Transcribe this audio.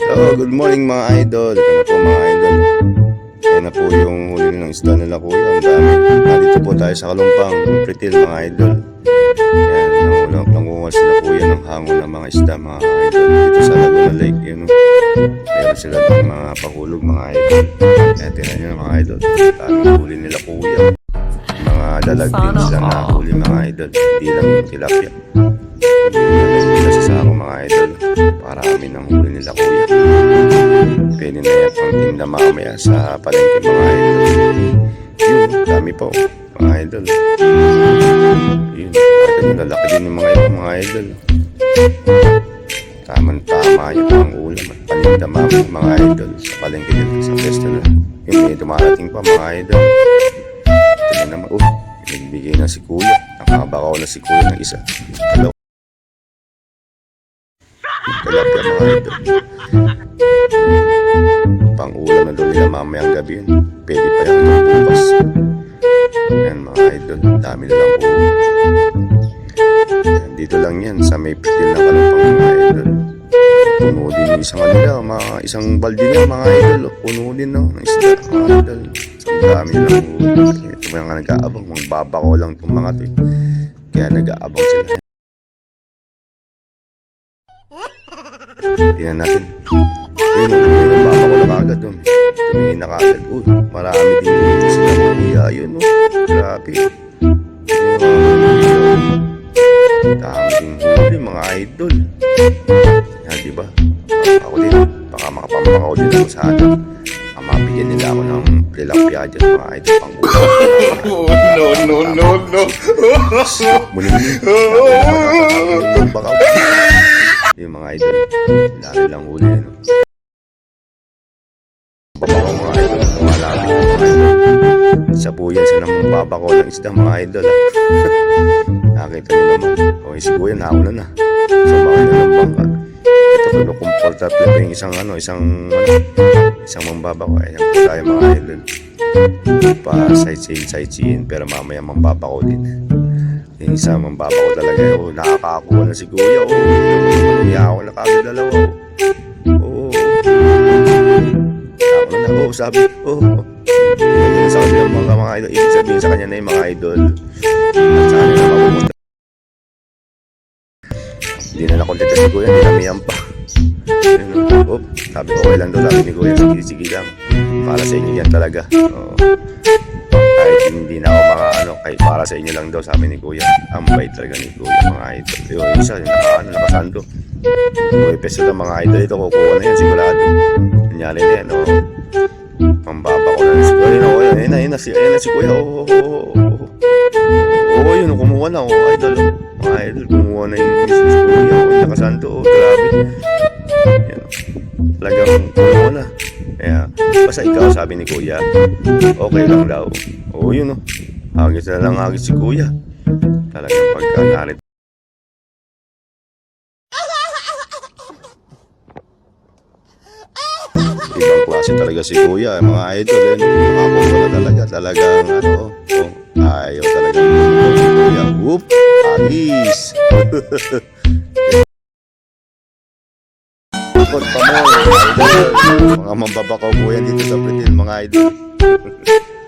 So, good morning mga idol. Ito po mga idol. Ayan na po yung huli ng isda nila kuya. Ang dami. Nandito po tayo sa Kalumpang, Pritil mga idol. Ayan, nangulang nangungal sila kuya ng hangon ng mga isda mga idol. Dito sa Laguna Lake, yun. Meron sila ng mga pahulog mga idol. Ayan, tinan nyo mga idol. Daming huli nila kuya. Mga lalagyan sila na huli mga idol. Hindi lang tilapia. Sa sako mga idol. Parami ng huli nila kuya. Pwede na yan pang tinda mamaya sa palengke mga idol. Yun, dami pa oh, mga idol. Yun, yung lalaki din yung mga yung mga idol. Tamang tama yung pang ulam at paninda mamaya mga idol sa palengke dito sa festival. Yun, may dumarating pa mga idol. Tingnan naman, oh, nagbigay na si kuya. Nakabakaw na si kuya ng isa. Hello. Tilapia mga idol. Pang ulam na daw nila mamayang gabi yun. Pwede pa yan hanggang bukas. Yan mga idol. Dami na lang po. Yan, Dito lang yan sa may pitil na kalumpang mga idol. Puno din yung isang ano nila, mga isang balde niya mga idol. Puno din no, ng isda mga idol. Ang dami lang po. Ito mga nag-aabang, mga babako lang itong mga to. Kaya nag-aabang sila. Tingnan natin. Ayun, yung baba ko na kagad doon. Tumingin na kagad. Uy, marami din dito sila kuya. Yun, oh. Grabe. Ayun, Dami din huli, mga idol. Yan, di ba? Ako din, baka makapamakaw din ako sa ano. Ang mabigyan nila ako ng tilapia dyan, mga idol. Pang Oh, no, no, no, no. Muling baka yung mga idol. Lalo lang huli no? Baba ko mga idol mga labi ko mga idol sa namang baba ko ng isda mga idol ah. nakita nyo naman. O si kuya nauna na. Sa bakit na ng bangka. Ito ko no comfortable pa yung isang ano isang ano isang mambaba ko. Ayan po tayo mga idol. Pa sightseeing sightseeing pero mamaya mambaba ko din yung isa mambaba ko talaga oh, nakakakuha na si kuya oh Kaya ako na kagad dalawa oh. Oo. Ako na oh, sabi oh. oh. Ganyan sa kanya mga mga idol. Ibig sabihin sa kanya na yung mga idol. At sa kanya. Hindi na nakontenta si kuya, hindi kami yan pa. Oh. Oh, sabi ko okay lang daw, sabi ni kuya, sige, sige lang. Para sa inyo yan talaga. Oo. Ako kahit para sa inyo lang daw, sabi ni kuya. Ang bait talaga ni kuya, mga idol. Yung isa, yung naka, ano, nakasando. Uy, peso lang mga idol ito, kukuha na yan, sigurado. Nangyari na yan, oh. Pambaba ko na si kuya, oh, ayun, ayun ayun si, na si kuya, oh, oh, oh, oh. Oo, yun, kumuha na, oh, idol. Mga idol, kumuha na yung si kuya, oh, nakasando, oh, grabe. Yan, talagang kumuha na. Kaya, basta ikaw, sabi ni kuya, okay lang daw. Oo, yun, oh. Agis na lang agis si kuya. Talagang pagka nalit Ibang klase talaga si Kuya, eh, mga idol. Eh. Nakakuha na talaga, talagang ano, oh, ayaw talaga. Kuya, whoop, agis. Ikot pa mo. Mga mambabakaw kuya dito sa Brazil, mga idol.